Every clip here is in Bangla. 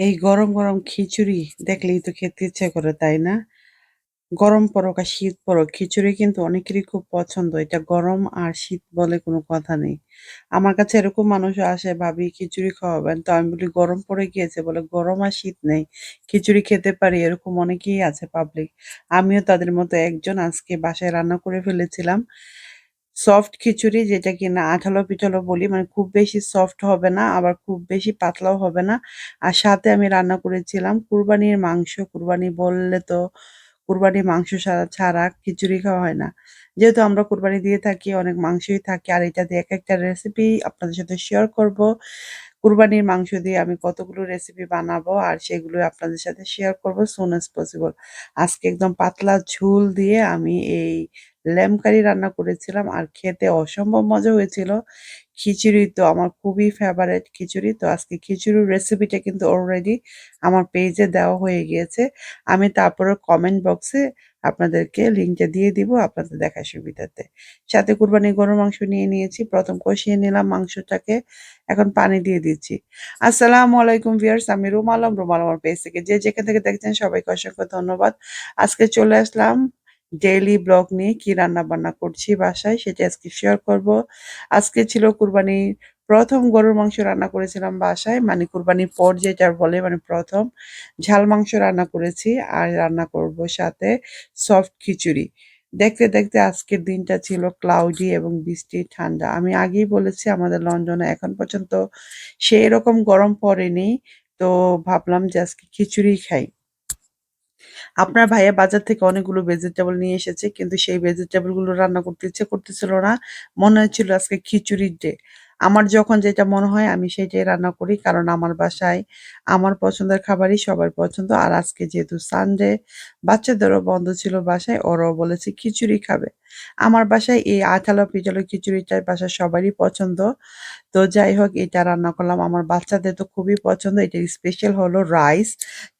এই গরম, গরম খিচুড়ি দেখলেই তো খেতে ইচ্ছে করে, তাই না? গরম পড়ুক আর শীত পড়ুক, খিচুড়ি কিন্তু অনেকেরই খুব পছন্দ। এটা গরম আর শীত বলে কোনো কথা নেই। আমার কাছে এরকম মানুষও আসে, "ভাবি খিচুড়ি খাওয়াবেন?" তো আমি বলি, "গরম পড়ে গিয়েছে।" বলে, "গরম আর শীত নেই। খিচুড়ি খেতে পারি।" এরকম অনেকেই আছে পাবলিক। আমিও তাদের মতো একজন। আজকে বাসায় রান্না করে ফেলেছিলাম। সফট খিচুড়ি যেটা কিনা আঠালো-পিঠালো বলি, মানে খুব বেশি সফট হবে না, আবার খুব বেশি পাতলাও হবে না। আর সাথে আমি রান্না করেছিলাম কুরবানির মাংস। কুরবানি বললে তো কুরবানির মাংস ছাড়া খিচুড়ি খাওয়া হয় না। যেহেতু আমরা কুরবানি দিয়ে থাকি, অনেক মাংসই থাকে। আর এটা দিয়ে এক একটা রেসিপি আপনাদের সাথে শেয়ার করব। কুরবানির মাংস দিয়ে আমি কতগুলো রেসিপি বানাবো আর সেগুলো আপনাদের সাথে শেয়ার করব সুন অ্যাজ পসিবল। আজকে একদম পাতলা ঝোল দিয়ে আমি এই ল্যাম্ব কারি রান্না করেছিলাম আর খেতে অসম্ভব মজা হয়েছিল। খিচুড়ি তো আমার খুবই ফেভারেট খিচুড়ি। তো আজকে খিচুড়ির রেসিপিটা কিন্তু অলরেডি আমার পেজে দেওয়া হয়ে গিয়েছে। আমি তারপরে কমেন্ট বক্সে আপনাদেরকে লিঙ্কটা দিয়ে দিব আপনাদের দেখার সুবিধাতে। সাথে কুরবানি গরুর মাংস নিয়ে নিয়েছি। প্রথম কষিয়ে নিলাম মাংসটাকে। এখন পানি দিয়ে দিচ্ছি। আসসালামু আলাইকুম ভিউয়ার্স আমি রুম আলম, রুম আলম আমার পেজ থেকে যে যেখান থেকে দেখছেন সবাইকে অসংখ্য ধন্যবাদ। আজকে চলে আসলাম ডেইলি ব্লগ নিয়ে কি রান্না-বান্না করছি বাসায় সেটা আজকে শেয়ার করব। আজকে ছিল কুরবানির প্রথম গরুর মাংস রান্না করেছিলাম বাসায়। মানে কুরবানির পর যেটা বলে মানে প্রথম ঝাল মাংস রান্না করেছি আর রান্না করব সাথে সফট খিচুড়ি। দেখতে, দেখতে আজকের দিনটা ছিল ক্লাউডি এবং বৃষ্টি ঠান্ডা। আমি আগেই বলেছি আমাদের লন্ডনে এখন পর্যন্ত সেই রকম গরম পড়েনি। তো ভাবলাম যে আজকে খিচুড়ি খাই। আপনার ভাইয়া বাজার থেকে অনেকগুলো ভেজিটেবল নিয়ে এসেছে। কিন্তু সেই ভেজিটেবলগুলো রান্না করতে ইচ্ছে করতেছিল না। মনে হচ্ছিল আজকে খিচুড়ির ডে। আমার যখন যেটা মনে হয় আমি সেটাই রান্না করি। কারণ আমার বাসায় আমার পছন্দের খাবারই সবার পছন্দ। আর আজকে যেহেতু সানডে বাচ্চাদেরও বন্ধ ছিল বাসায়, ওরাও বলেছে খিচুড়ি খাবে। আমার বাসায় এই আঠালো-পিঠালো খিচুড়িটা বাসায় সবারই পছন্দ। তো যাই হোক এটা রান্না করলাম। আমার বাচ্চাদের তো খুবই পছন্দ। এটার স্পেশাল হলো রাইস।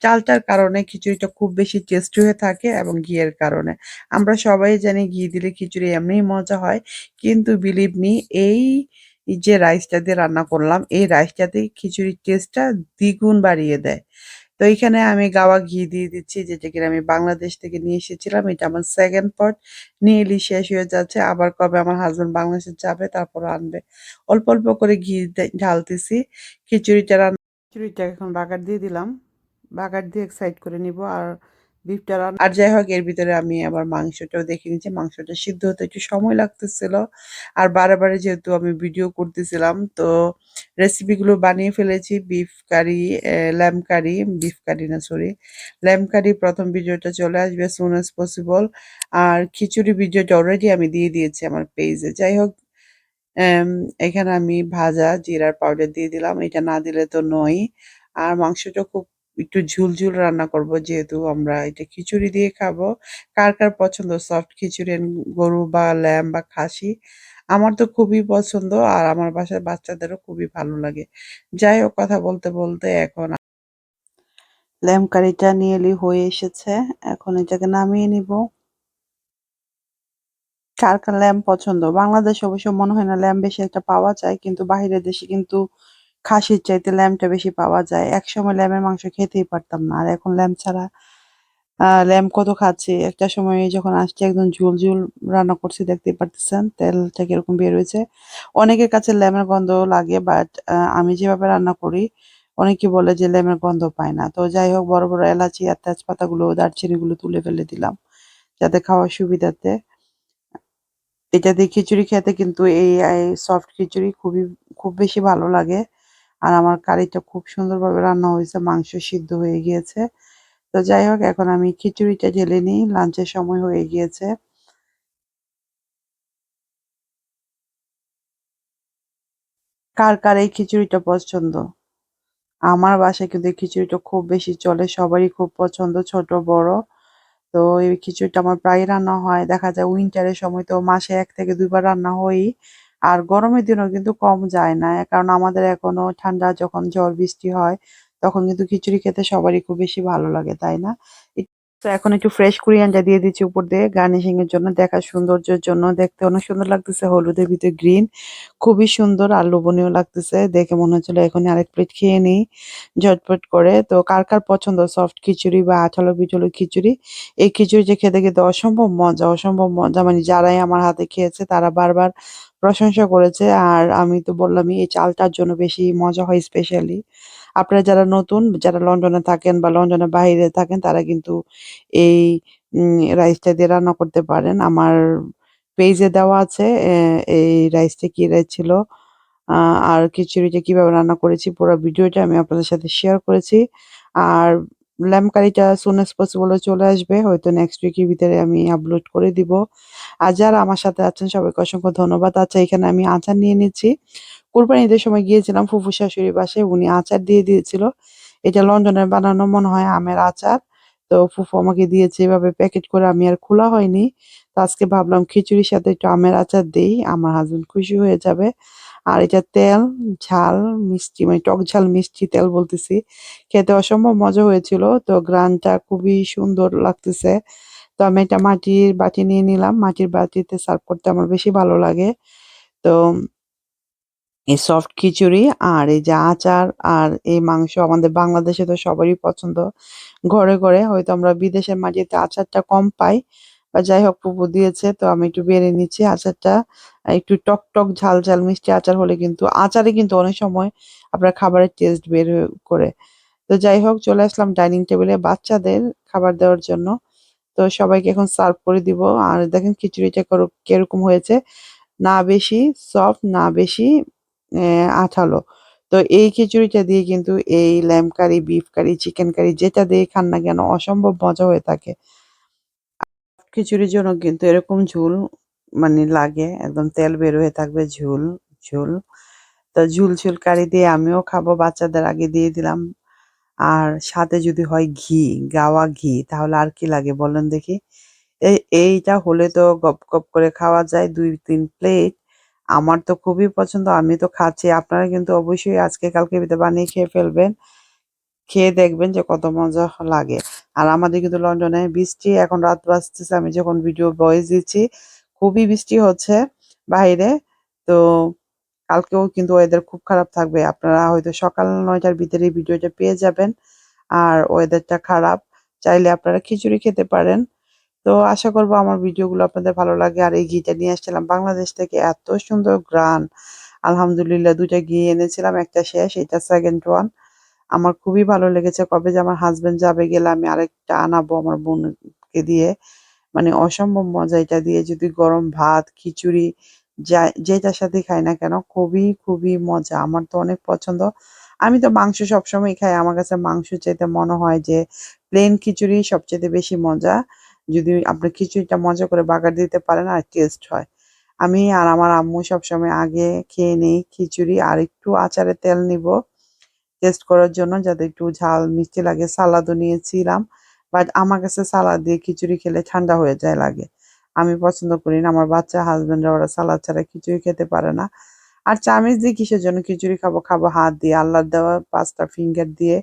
চালটার কারণে খিচুড়িটা খুব বেশি টেস্টি হয়ে থাকে এবং ঘিয়ের কারণে। আমরা সবাই জানি ঘি দিলে খিচুড়ি এমনিই মজা হয়। কিন্তু বিলিভ মি এই যে রাইসটা দিয়ে রান্না করলাম, এই রাইসটাতে খিচুড়ির টেস্টটা দ্বিগুণ বাড়িয়ে দেয়। তো এইখানে আমি গাওয়া ঘি দিয়ে দিচ্ছি যেটা কিনা আমি বাংলাদেশ থেকে নিয়ে এসেছিলাম। এটা আমার সেকেন্ড পট নিয়ে নিয়েলি শেষ হয়ে যাচ্ছে। আবার কবে আমার হাজব্যান্ড বাংলাদেশে যাবে তারপর আনবে। অল্প, অল্প করে ঘি ঢালতেছি। খিচুড়িটা রান্না খিচুড়িটা এখন বাগার দিয়ে দিলাম। বাগার দিয়ে এক সাইড করে নিব আর বিফটা রান আর যাই হোক এর ভিতরে আমি আবার মাংসটাও দেখে নিচ্ছি। মাংসটা সিদ্ধ হতে একটু সময় লাগতেছিল। আর বারে, যেহেতু আমি ভিডিও করতেছিলাম তো রেসিপিগুলো বানিয়ে ফেলেছি। বিফ কারি, এ ল্যাম্ব কারি, বিফ কারি না সরি। ল্যাম্ব কারি ১ম ভিডিওটা চলে আসবে সুন অ্যাজ পসিবল। আর খিচুড়ি ভিডিওটা অলরেডি আমি দিয়ে দিয়েছি আমার পেজে। যাই হোক এখানে আমি ভাজা জিরার পাউডার দিয়ে দিলাম। এটা না দিলে তো নয়ই। আর মাংসটা খুব একটু ঝুল, ঝুল রান্না করব যেহেতু আমরা এটা খিচুড়ি দিয়ে খাব। কার, কার পছন্দ সফট খিচুড়ি গরু বা ল্যাম্ব বা খাসি? আমার তো খুবই পছন্দ আর আমার বাসার বাচ্চাদেরও খুবই ভালো লাগে। যাই হোক কথা বলতে, বলতে এখন ল্যাম্ব কারিটা নিয়েলি হয়ে এসেছে। এখন এটাকে নামিয়ে নিব। কার, কার ল্যাম্ব পছন্দ? বাংলাদেশে অবশ্য মনে হয় না ল্যাম্ব বেশি একটা পাওয়া যায়। কিন্তু বাহিরের দেশে কিন্তু খাসির চাইতে ল্যাম্বটা বেশি পাওয়া যায়। একসময় ল্যাম্বের মাংস খেতেই পারতাম না। আর এখন ল্যাম্ব ছাড়া আ ল্যাম্ব কত খাচ্ছি। একটা সময় যখন আসছে একদম ঝুল, ঝুল রান্না করছি দেখতে পারতেছেন। তেলটা কীরকম বের হয়েছে। অনেকের কাছে ল্যামের গন্ধ লাগে বাট আমি যেভাবে রান্না করি অনেকে বলে যে ল্যামের গন্ধ পায় না। তো যাই হোক বড়, বড় এলাচি আর তেজপাতাগুলো, দারচিনিগুলো তুলে ফেলে দিলাম। যাতে খাওয়ার সুবিধাতে। এটা দিয়ে খিচুড়ি খেতে কিন্তু এই সফট খিচুড়ি খুবই খুব বেশি ভালো লাগে। আর আমার কারিটা খুব সুন্দরভাবে রান্না হয়েছে। মাংস সিদ্ধ হয়ে গিয়েছে। তো যাই হোক এখন আমি খিচুড়িটা ঢেলে নিই। লাঞ্চের সময় হয়ে গিয়েছে। কার, কার এই খিচুড়িটা পছন্দ? আমার বাসায় কিন্তু এই খিচুড়িটা খুব বেশি চলে। সবারই খুব পছন্দ ছোট বড়। তো এই খিচুড়িটা আমার প্রায়ই রান্না হয়। দেখা যায় উইন্টারের সময় তো মাসে এক থেকে ২ বার রান্না হয়ই। আর গরমের দিনও কিন্তু কম যায় না। কারণ আমাদের এখনও ঠান্ডা যখন ঝড় বৃষ্টি হয় তখন কিন্তু খিচুড়ি খেতে সবারই খুব বেশি ভালো লাগে, তাই না? তো এখন একটু ফ্রেশ কোরিয়ানটা দিয়ে দিচ্ছি উপর দিয়ে গার্নিশিং এর জন্য দেখা সৌন্দর্যের জন্য। দেখতে অনেক সুন্দর লাগতেছে, হলুদের ভিতরে গ্রিন খুবই সুন্দর আর লোভনীয় লাগতেছে। দেখে মনে হচ্ছিল এখন আরেক প্লেট খেয়ে নিই, ঝটপট করে। তো কার কার পছন্দ? সফট খিচুড়ি বা আঠালো বিঠলো খিচুড়ি? এই খিচুড়ি যে খেতে খেতে অসম্ভব মজা অসম্ভব মজা। মানে যারাই আমার হাতে খেয়েছে, তারা বারবার প্রশংসা করেছে। আর আমি তো বললামই, এই চালটার জন্য বেশি মজা হয় স্পেশালি আপনারা যারা নতুন, যারা লন্ডনে থাকেন বা লন্ডনের বাইরে থাকেন, তারা কিন্তু এই রাইসটা দিয়ে রান্না করতে পারেন। আমার পেজে দেওয়া আছে এই রাইসটা কি রাইস ছিল আর খিচুড়িটা কীভাবে রান্না করেছি, পুরো ভিডিওটা আমি আপনাদের সাথে শেয়ার করেছি। আর ল্যাম্ব কারিটা সুন অ্যাজ পসিবল চলে আসবে। হয়তো নেক্সট উইকের ভিতরে আমি আপলোড করে দিব। আর যারা আমার সাথে আছেন, সবাইকে অসংখ্য ধন্যবাদ। আচ্ছা এখানে আমি আচার নিয়ে নিচ্ছি। কোরবানি ঈদের সময় গিয়েছিলাম ফুফু শাশুড়ির বাসায়, উনি আচার দিয়ে দিয়েছিল। এটা লন্ডনের বানানো মনে হয় আমের আচার। তো ফুফু আমাকে দিয়েছে এভাবে প্যাকেট করে, আমি আর খোলা হয়নি। তো আজকে ভাবলাম খিচুড়ির সাথে একটু আমের আচার দিই, আমার হাসব্যান্ড খুশি হয়ে যাবে। আর এটা তেল, ঝাল, মিষ্টি মানে টক ঝাল মিষ্টি তেল বলতেছি। খেতে অসম্ভব মজা হয়েছিল। তো ঘ্রাণটা খুবই সুন্দর লাগতেছে। তো আমি এটা মাটির বাটি নিয়ে নিলাম। মাটির বাটিতে সার্ভ করতে আমার বেশি ভালো লাগে। তো এই সফট খিচুড়ি আর এই যে আচার আর এই মাংস আমাদের বাংলাদেশে তো সবারই পছন্দ। ঘরে, ঘরে হয়তো আমরা বিদেশের মাটিতে আচারটা কম পাই। বা যাই হোক ফুফু দিয়েছে তো আমি একটু বেড়ে নিচ্ছি আচারটা। একটু টক, টক ঝাল, ঝাল মিষ্টি আচার হলে কিন্তু আচারে কিন্তু অনেক সময় আপনার খাবারের টেস্ট বের করে। তো যাই হোক চলে আসলাম ডাইনিং টেবিলে বাচ্চাদের খাবার দেওয়ার জন্য। তো সবাইকে এখন সার্ভ করে দিব। আর দেখেন খিচুড়িটা করো কীরকম হয়েছে। না বেশি সফট না বেশি আঠালো। তো এই খিচুড়িটা দিয়ে কিন্তু এই lamb curry, beef curry, chicken curry যেটা দিয়ে খান না কেন অসম্ভব মজা হয়ে থাকে। খিচুড়ির জন্য কিন্তু এরকম ঝোল মানে লাগে। একদম তেল বের হয়ে থাকবে ঝোল, ঝোল। তো ঝুল, ঝুল কারি দিয়ে আমিও খাব বাচ্চাদের আগে দিয়ে দিলাম। আর সাথে যদি হয় ঘি, গাওয়া ঘি তাহলে আর কি লাগে বলেন দেখি? এই এইটা হলে তো গপ, গপ করে খাওয়া যায় ২-৩ প্লেট। আমার তো খুবই পছন্দ। আমি তো খাচ্ছি। আপনারা কিন্তু অবশ্যই আজকে কালকে বানিয়ে খেয়ে ফেলবেন। খেয়ে দেখবেন যে কত মজা লাগে। আর আমাদের কিন্তু লন্ডনে বৃষ্টি এখন রাত বাজতেছে, আমি যখন ভিডিও ভয়েস দিচ্ছি, খুবই বৃষ্টি হচ্ছে বাইরে তো কালকেও কিন্তু ওয়েদার খুব খারাপ থাকবে। আপনারা হয়তো সকাল ৯ টার ভিতরে ভিডিওটা পেয়ে যাবেন। আর ওয়েদারটা খারাপ। চাইলে আপনারা খিচুড়ি খেতে পারেন। তো আশা করব আমার ভিডিওগুলো আপনাদের ভালো লাগে। আর এই ঘিটা নিয়ে আসছিলাম বাংলাদেশ থেকে এত সুন্দর গ্রান আলহামদুলিল্লাহ ২ টা ঘি এনেছিলাম। একটা শেষ, এটা সেকেন্ড ওয়ান। আমার খুবই ভালো লেগেছে। কবে যে আমার হাসব্যান্ড যাবে গেলে আমি আরেকটা আনাবো আমার বোনকে দিয়ে। মানে অসম্ভব মজা এটা দিয়ে যদি গরম ভাত, খিচুড়ি যেটার সাথে খাই না কেন খুবই, খুবই মজা। আমার তো অনেক পছন্দ। আমি তো মাংস সবসময় খাই। আমার কাছে মাংস চাইতে মনে হয় যে প্লেন খিচুড়ি সবচাইতে বেশি মজা। যদি আপনি খিচুড়িটা মজা করে বাগার দিতে পারেন আর টেস্ট হয়। আমি আর আমার আম্মু সবসময় আগে খেয়ে নিই খিচুড়ি আর একটু আচারের তেল নিবো টেস্ট করার জন্য যাতে একটু ঝাল মিষ্টি লাগে। সালাদও নিয়েছিলাম। বাট আমার কাছে সালাদ দিয়ে খিচুড়ি খেলে ঠান্ডা হয়ে যায় লাগে। আমি পছন্দ করি না। আমার বাচ্চা হাসব্যান্ডরা ওরা সালাদ ছাড়া খিচুড়ি খেতে পারে না। আর চামিচ দিয়ে কিসের জন্য খিচুড়ি খাব? খাব হাত দিয়ে। আল্লাহর দেওয়া পাঁচটা ফিঙ্গার দিয়ে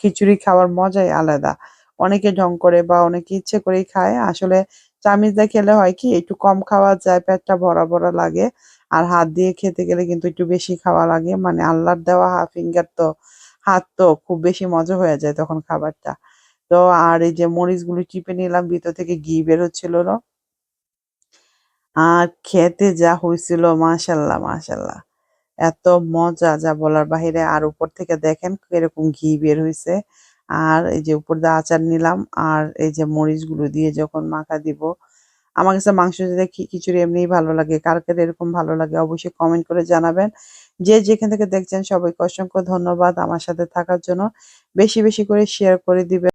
খিচুড়ি খাওয়ার মজাই আলাদা। অনেকে ঢং করে বা অনেকে ইচ্ছে করেই খায়। আসলে চামিচ দিয়ে খেলে হয় কি একটু কম খাওয়া যায়, পেটটা ভরা, ভরা লাগে। আর হাত দিয়ে খেতে গেলে কিন্তু একটু বেশি খাওয়া লাগে। মানে আল্লাহর দেওয়া হা ফিঙ্গার তো হাত তো খুব বেশি মজা হয়ে যায় তখন খাবারটা। তো আর এই যে মরিচগুলো চিপে নিলাম ভিতর থেকে ঘি বের হচ্ছিল না। আর খেতে যা হইছিল মাশাআল্লাহ, মাশাআল্লাহ। এত মজা যা বলার বাহিরে। আর উপর থেকে দেখেন এরকম ঘি বের হয়েছে আর এই যে উপর দিয়ে আচার নিলাম আর এই যে মরিচগুলো দিয়ে যখন মাখা দিব। আমার কাছে মাংস খি খিচুড়ি এমনিই ভালো লাগে। কার, কার এরকম ভালো লাগে অবশ্যই কমেন্ট করে জানাবেন। যে যেখান থেকে দেখছেন সবাইকে অসংখ্য ধন্যবাদ আমার সাথে থাকার জন্য। বেশি, বেশি করে শেয়ার করে দিবেন।